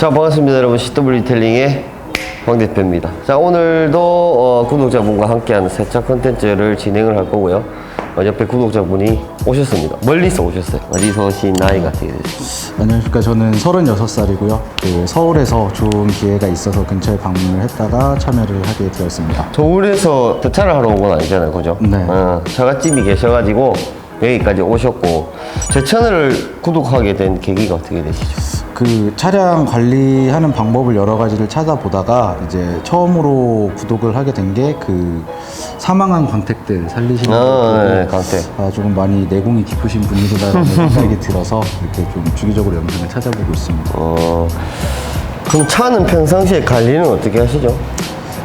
자 반갑습니다 여러분 CW 리텔링의 황 대표입니다 자 오늘도 어, 구독자분과 함께하는 세차 컨텐츠를 진행을 할 거고요 어, 옆에 구독자분이 오셨습니다 멀리서 오셨어요 어디서 오신 나이가 어떻게 되시죠? 안녕하십니까. 저는 36살이고요. 그 서울에서 좋은 기회가 있어서 근처에 방문을 했다가 참여를 하게 되었습니다. 서울에서 세차를 하러 온 건 아니잖아요 그죠? 네. 어, 처갓집이 계셔가지고 여기까지 오셨고 제 채널을 구독하게 된 계기가 어떻게 되시죠? 그 차량 관리하는 방법을 여러 가지를 찾아보다가 이제 처음으로 구독을 하게 된 게 그 사망한 광택들 살리시는 아, 분 네, 광택. 아, 조금 많이 내공이 깊으신 분이구나라는 생각이 들어서 이렇게 좀 주기적으로 영상을 찾아보고 있습니다. 어, 그럼 차는 평상시에 관리는 어떻게 하시죠?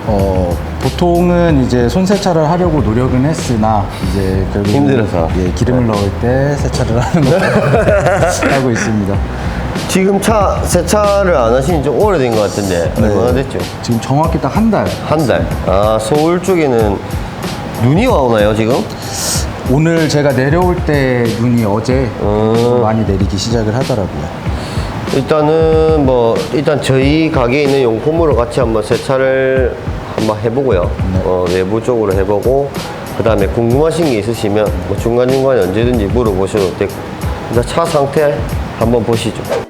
어, 보통은 이제 손세차를 하려고 노력은 했으나 이제 결국 힘들어서. 예, 기름을 넣을 때 세차를 하는 걸 하고 있습니다. 지금 차 세차를 안 하신 지좀 오래된 것 같은데 얼마나 됐죠? 지금 정확히 딱 한 달. 한 달. 아 서울 쪽에는 눈이 와 오나요 지금? 오늘 제가 내려올 때 눈이 어제 음. 많이 내리기 시작을 하더라고요. 일단은 뭐 일단 저희 가게에 있는 용품으로 같이 한번 세차를 한번 해보고요. 어, 외부 쪽으로 해보고 그 다음에 궁금하신 게 있으시면 뭐 중간 중간에 언제든지 물어보셔도 되고 일단 차 상태 한번 보시죠.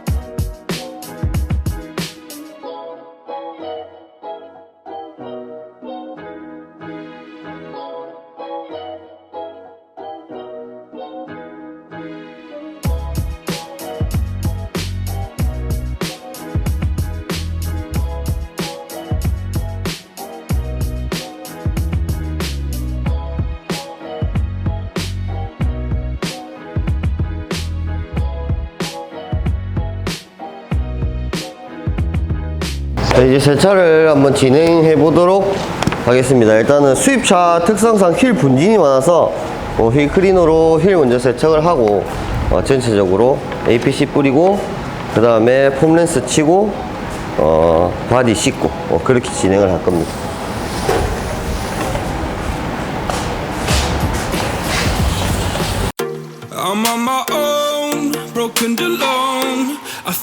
이제 세차를 한번 진행해 보도록 하겠습니다. 일단은 수입차 특성상 휠 분진이 많아서 어, 휠 클리너로 휠 먼저 세척을 하고 어, 전체적으로 APC 뿌리고 그 다음에 폼 렌스 치고 어, 바디 씻고 어, 그렇게 진행을 할 겁니다.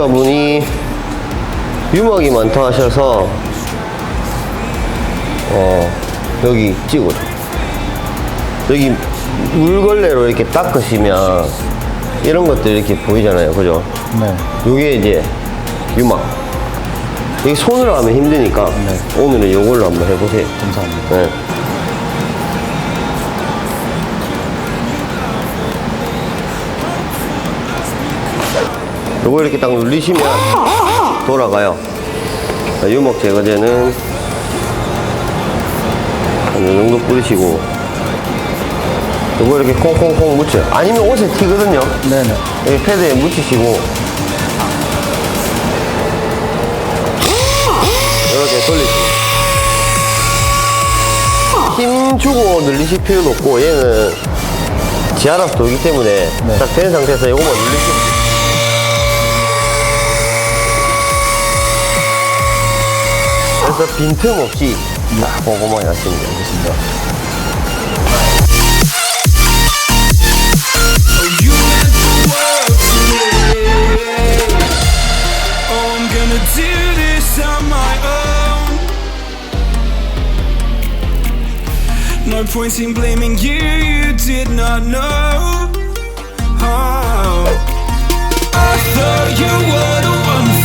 구독자분이 유먹이 많다 하셔서 어 여기 찍어줘 여기 물걸레로 이렇게 닦으시면 이런 것들 이렇게 보이잖아요 그죠 네. 요게 이제 유막 이게 손으로 하면 힘드니까 오늘은 요걸로 한번 해보세요 감사합니다. 네. 요거 이렇게 딱 눌리시면 돌아가요. 자, 유목 제거제는 한요 정도 뿌리시고 요거 이렇게 콩콩콩 묻혀요. 아니면 옷에 튀거든요. 네네. 여기 패드에 묻히시고 이렇게 돌리시고 힘 주고 늘리실 필요도 없고 얘는 지알아서 돌기 때문에 딱된 상태에서 이거만 눌리시면 그래서 빈틈 없이 고구마 야채입니다. 알겠습니다. You meant the world to me. Oh, I'm gonna do this on my own. No point in blaming you, you did not know. Oh. I thought you were the one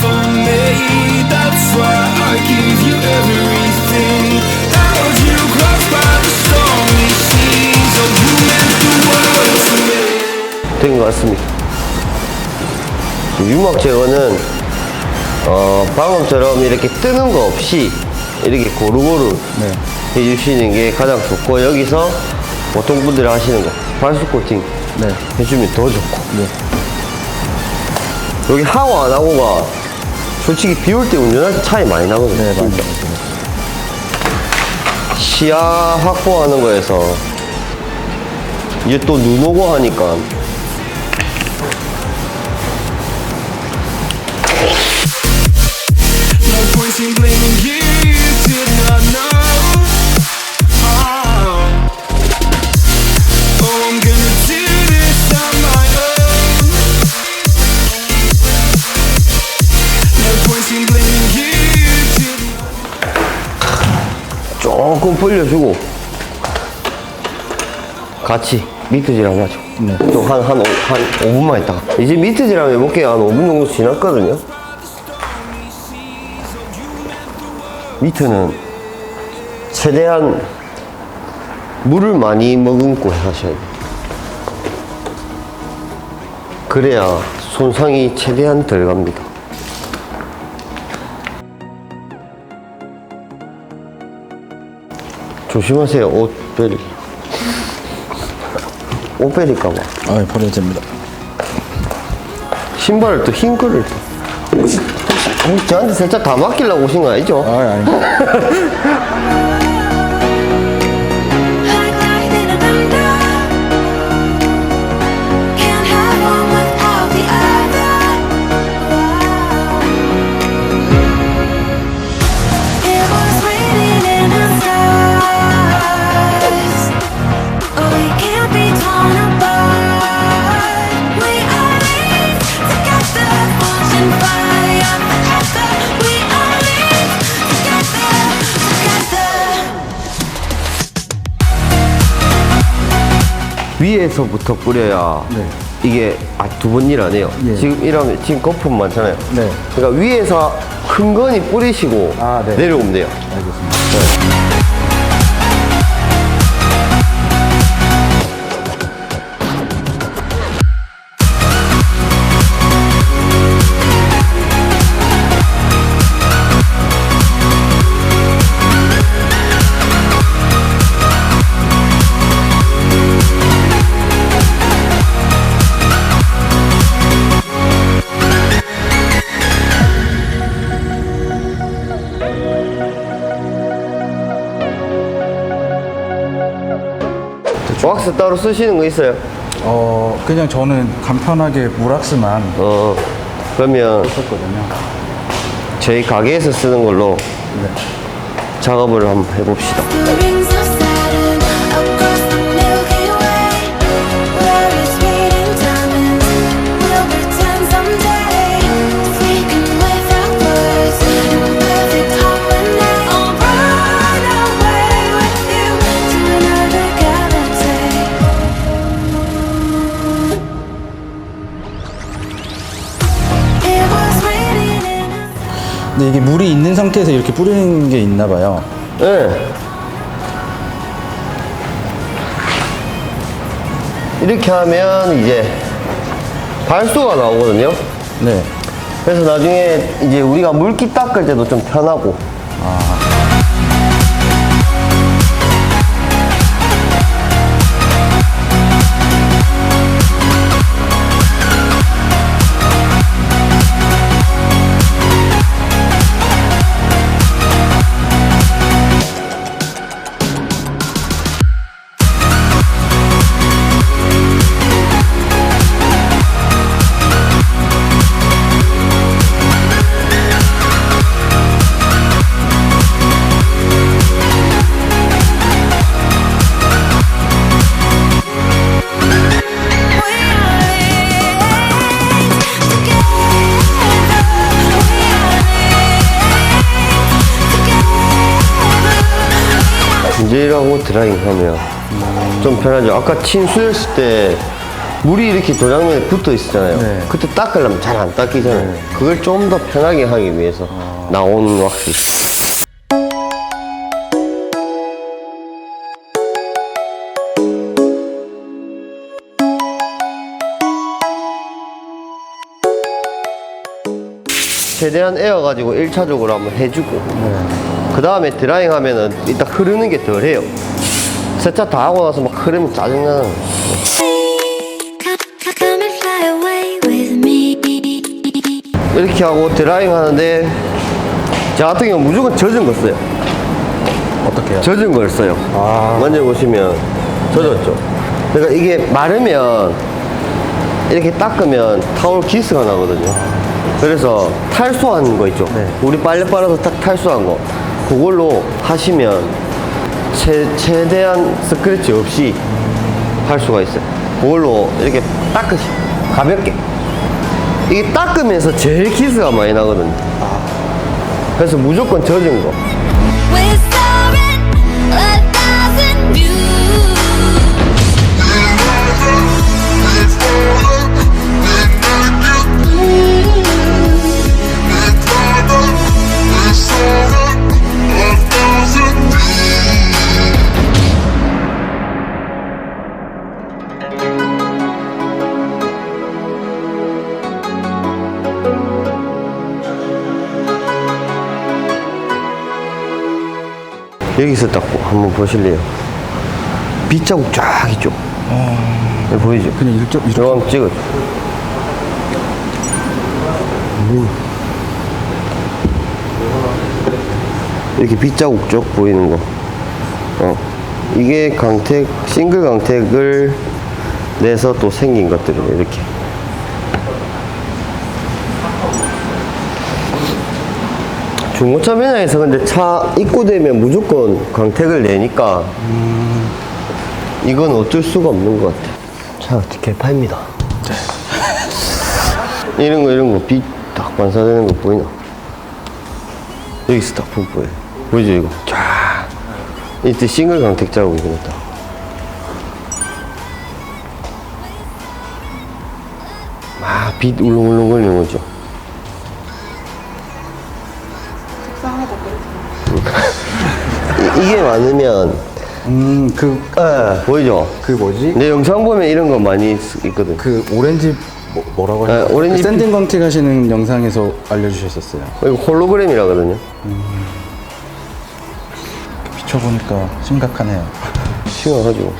for me. That's why I give you everything. Held you close by the stormy seas. Oh, you meant the world to me. 된 것 같습니다. 유막 제거는 어, 방금처럼 이렇게 뜨는 거 없이 이렇게 고루고루 네. 해주시는 게 가장 좋고 여기서 보통 분들이 하시는 거 발수 코팅 네. 해주면 더 좋고 네. 여기 하고 안 하고가 솔직히 비 올 때 운전할 때 차이 많이 나거든요. 네. 맞아요. 시야 확보하는 거에서 이제 또 눈 오고 하니까 조금 벌려주고 같이 미트질 한번 하죠. 네. 좀한 한, 오- 한 5 분만 있다가 이제 미트질 한번 해볼게요. 한 5분 정도 지났거든요. 미트는 최대한 물을 많이 머금고 하셔야 돼요. 그래야 손상이 최대한 덜 갑니다. 조심하세요, 옷 베리. 옷 베릴까봐. 아, 버려도 됩니다. 신발을 또 흰 거를 또. 혹시, 혹시 저한테 살짝 다 맡기려고 오신 거 아니죠? 아, 아니. Like 위에서부터 뿌려야 네. 이게 아, 두 번 일 안 해요. 예. 지금 이러면 지금 거품 많잖아요. 네. 그러니까 위에서 큰 거니 뿌리시고 아, 네. 내려오면 돼요. 알겠습니다. 왁스 따로 쓰시는 거 있어요? 어, 그냥 저는 간편하게 물왁스만 어 그러면 썼거든요. 저희 가게에서 쓰는 걸로 네. 작업을 한번 해봅시다. The 근데 이게 물이 있는 상태에서 이렇게 뿌리는 게 있나 봐요. 네. 이렇게 하면 이제 발수가 나오거든요. 네. 그래서 나중에 이제 우리가 물기 닦을 때도 좀 편하고. 문 좀 편하죠. 아까 침수했을 때 물이 이렇게 도장면에 붙어 있었잖아요. 네. 그때 닦으려면 잘 안 닦이잖아요. 그걸 좀 더 편하게 하기 위해서 나온 왁스. 최대한 에어 가지고 1차적으로 한번 해주고 그 다음에 드라잉 하면은 일단 흐르는 게 덜해요 세차 다 하고 나서 막 흐르면 짜증나는. 이렇게 하고 드라잉 하는데 저 같은 경우 무조건 젖은 거 써요 어떻게 해요? 젖은 걸 써요 아. 만져보시면 젖었죠 그러니까 이게 마르면 이렇게 닦으면 타올 기스가 나거든요 그래서 탈수한 거 있죠 네. 우리 빨래 빨아서 딱 탈수한 거 그걸로 하시면 최, 최대한 스크래치 없이 할 수가 있어요. 그걸로 이렇게 닦으시 가볍게. 이게 닦으면서 제일 기스가 많이 나거든요. 그래서 무조건 젖은 거 여기서 딱 한번 보실래요? 빗자국 쫙 있죠? 여기 보이죠? 그냥 일점 이렇게 한번 찍어줘. 이렇게 빗자국 쭉 보이는 거. 어. 이게 강택, 싱글 강택을 내서 또 생긴 것들이에요, 이렇게. 중고차 매장에서 근데 차 입고되면 무조건 강택을 내니까 이건 어쩔 수가 없는 것 같아. 차. 이런 거 이런 거빛딱 반사되는 거 보이나? 여기서 딱 보여. 보이죠 이거? 쫙. 이때 싱글 강택 자국이거든 딱. 막빛 울렁울렁 거리는 거죠. 이- 이게 많으면 음 그 예, 보이죠? 그 뭐지? 내 영상 보면 이런 거 많이 쓰- 있거든. 그 오렌지 뭐, 뭐라고 네, 하죠? 오렌지 그 샌딩 건틱 하시는 영상에서 알려주셨었어요. 이거 홀로그램이라거든요. 비춰보니까 심각하네요. 심각하죠.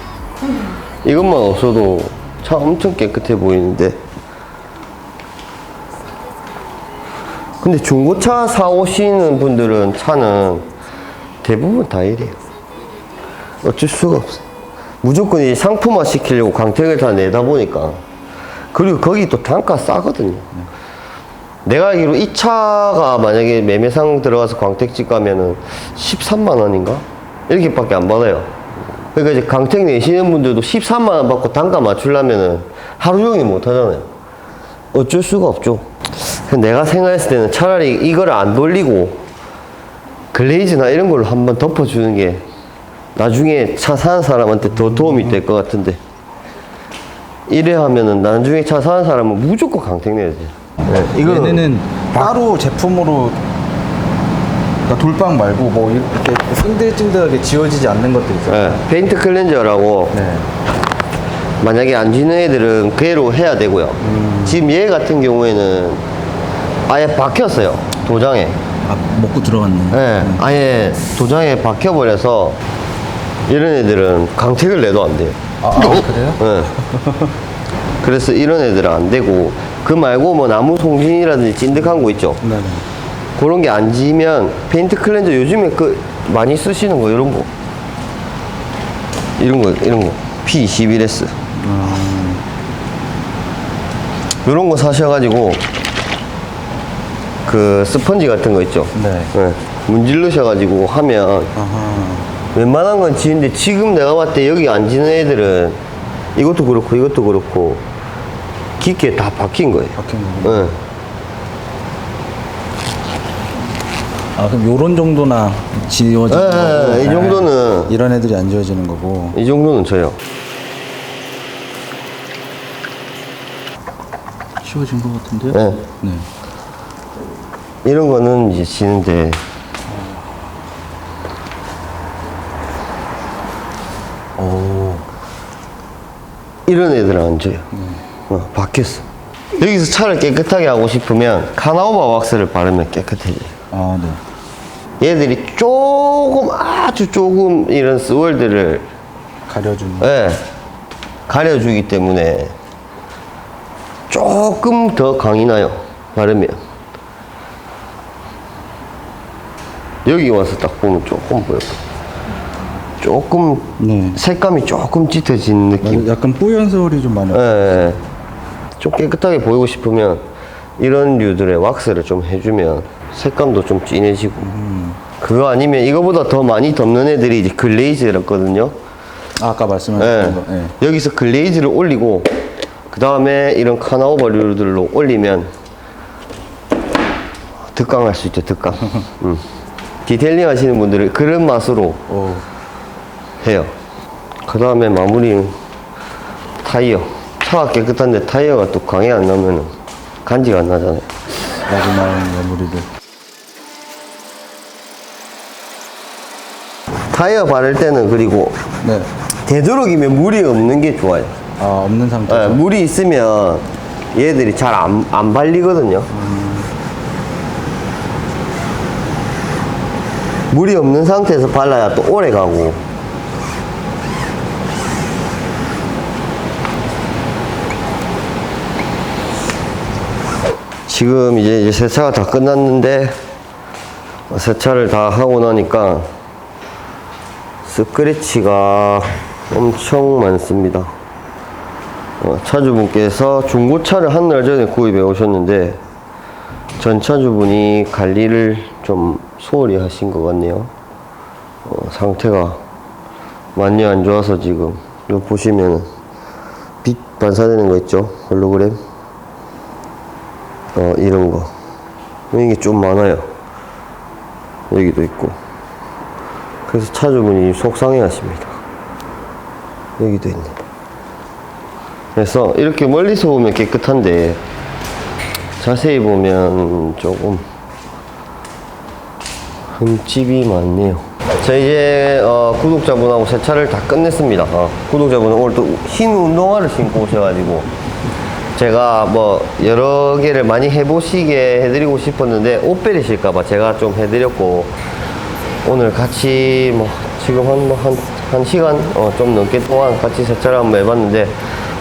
이것만 없어도 차 엄청 깨끗해 보이는데. 근데 중고차 사오시는 분들은 차는 대부분 다 이래요. 어쩔 수가 없어. 무조건 이 상품화 시키려고 광택을 다 내다 보니까. 그리고 거기 또 단가 싸거든요. 내가 알기로 이 차가 만약에 매매상 들어가서 광택집 가면은 13만 원인가? 이렇게밖에 안 받아요. 그러니까 이제 강택 내시는 분들도 13만 원 받고 단가 맞추려면은 하루 종일 못 하잖아요. 어쩔 수가 없죠. 내가 생각했을 때는 차라리 이걸 안 돌리고 글레이즈나 이런 걸로 한번 덮어주는 게 나중에 차 사는 사람한테 더 도움이 될 것 같은데 이래 하면은 나중에 차 사는 사람은 무조건 강택 내야 돼. 네, 이거는 얘네는 따로 제품으로 그러니까 돌빵 말고 뭐 이렇게 찐들찐들하게 지워지지 않는 것들 있어요. 네, 페인트 클렌저라고 네. 만약에 안 지는 애들은 그대로 해야 되고요. 지금 얘 같은 경우에는 아예 박혔어요. 도장에. 아 먹고 들어갔네. 예, 아예 도장에 박혀버려서 이런 애들은 강택을 내도 안 돼요. 아, 아 그래요? 예. 그래서 이런 애들은 안 되고 그 말고 뭐 나무 송진이라든지 찐득한 거 있죠. 네 네. 그런 게 안 지면 페인트 클렌저 요즘에 그 많이 쓰시는 거 이런 거 이런 거 이런 거 P21S 이런 거 사셔가지고 그 스펀지 같은 거 있죠. 네. 예, 문질르셔가지고 하면 아하. 웬만한 건 지는데 지금 내가 봤을 때 여기 안 지는 애들은 이것도 그렇고 이것도 그렇고 깊게 다 박힌 거예요. 박힌 거구나. 예. 아 그럼 요런 정도나 지워지는 예, 거고 예, 이 정도는 이런 애들이 안 지워지는 거고 이 정도는 저요. 지워진 것 같은데요? 네. 네. 이런 거는 이제 지는데 오. 이런 애들은 안 줘요. 어, 바뀌었어. 여기서 차를 깨끗하게 하고 싶으면 카나오바 왁스를 바르면 깨끗해져요. 아 네. 얘들이 조금 아주 조금 이런 스월들을 가려주는. 예, 가려주기 때문에 조금 더 강이 나요. 바르면 여기 와서 딱 보면 조금 보여. 조금 네. 색감이 조금 짙어진 느낌. 약간 뿌연 서울이 좀 많이. 예, 예. 좀 깨끗하게 보이고 싶으면 이런 류들의 왁스를 좀 해주면 색감도 좀 진해지고 그거 아니면 이거보다 더 많이 덮는 애들이 이제 글레이즈였거든요 아, 아까 말씀하신 예. 거. 네. 여기서 글레이즈를 올리고 그 다음에 이런 카나오버류들로 올리면 득강할 수 있죠 득강 음. 디테일링 하시는 분들은 그런 맛으로 오. 해요. 그 다음에 마무리는 타이어. 차가 깨끗한데 타이어가 또 강이 안 나면 간지가 안 나잖아요. 마지막 마무리들. 타이어 바를 때는 그리고 네. 되도록이면 물이 없는 게 좋아요. 아 없는 상태. 예, 물이 있으면 얘들이 잘 안 안 발리거든요. 물이 없는 상태에서 발라야 또 오래 가고. 지금 이제, 이제 세차가 다 끝났는데 세차를 다 하고 나니까 스크래치가 엄청 많습니다. 어, 차주분께서 중고차를 한달 전에 구입해 오셨는데 전 차주분이 관리를 좀 소홀히 하신 것 같네요. 어, 상태가 많이 안 좋아서 지금 이거 보시면 빛 반사되는 거 있죠? 홀로그램 어 이런 거 이게 좀 많아요. 여기도 있고 그래서 차주분이 속상해 하십니다. 여기도 있네. 그래서 이렇게 멀리서 보면 깨끗한데 자세히 보면 조금 흠집이 많네요. 자 이제 어, 구독자분하고 세차를 다 끝냈습니다. 어, 구독자분은 오늘 또 흰 운동화를 신고 오셔가지고 제가 뭐 여러 개를 많이 해보시게 해드리고 싶었는데 옷 베리실까봐 제가 좀 해드렸고 오늘 같이 뭐 지금 한뭐한한 시간 어, 좀 넘게 동안 같이 세차를 한번 해봤는데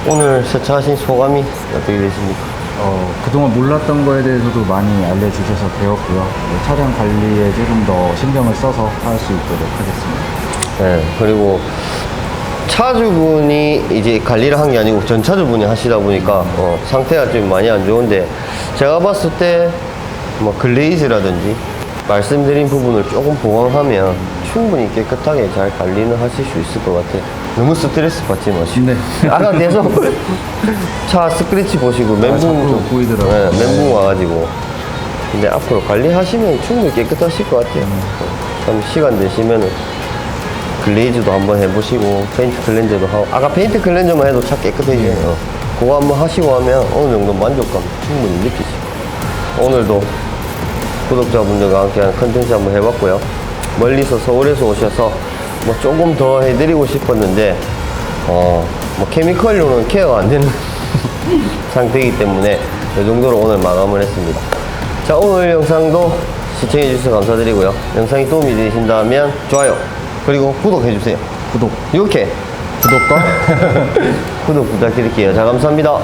오늘 세차하신 소감이 어떻게 되십니까? 어, 그동안 몰랐던 거에 대해서도 많이 알려주셔서 배웠고요. 네, 차량 관리에 조금 더 신경을 써서 할 수 있도록 하겠습니다. 네, 그리고 차주분이 이제 관리를 한 게 아니고 전 차주분이 하시다 보니까 어, 상태가 좀 많이 안 좋은데 제가 봤을 때 뭐 글레이즈라든지 말씀드린 부분을 조금 보강하면 충분히 깨끗하게 잘 관리는 하실 수 있을 것 같아요. 너무 스트레스 받지 마시고. 네. 아까 계속 차 스크래치 보시고 멘붕 자꾸 좀 보이더라고요. 네, 멘붕 와가지고. 근데 앞으로 관리하시면 충분히 깨끗하실 것 같아요. 참 시간 되시면은 글레이즈도 한번 해보시고 페인트 클렌저도 하고 아까 페인트 클렌저만 해도 차 깨끗해지네요. 그거 한번 하시고 하면 어느 정도 만족감 충분히 느끼시고 오늘도 구독자분들과 함께하는 컨텐츠 한번 해봤고요. 멀리서 서울에서 오셔서 뭐 조금 더 해드리고 싶었는데 어, 뭐 케미컬로는 케어가 안 되는 상태이기 때문에 이 정도로 오늘 마감을 했습니다. 자 오늘 영상도 시청해주셔서 감사드리고요. 영상이 도움이 되신다면 좋아요 그리고 구독해주세요. 구독, 이렇게 구독과 구독 부탁드릴게요. 자 감사합니다.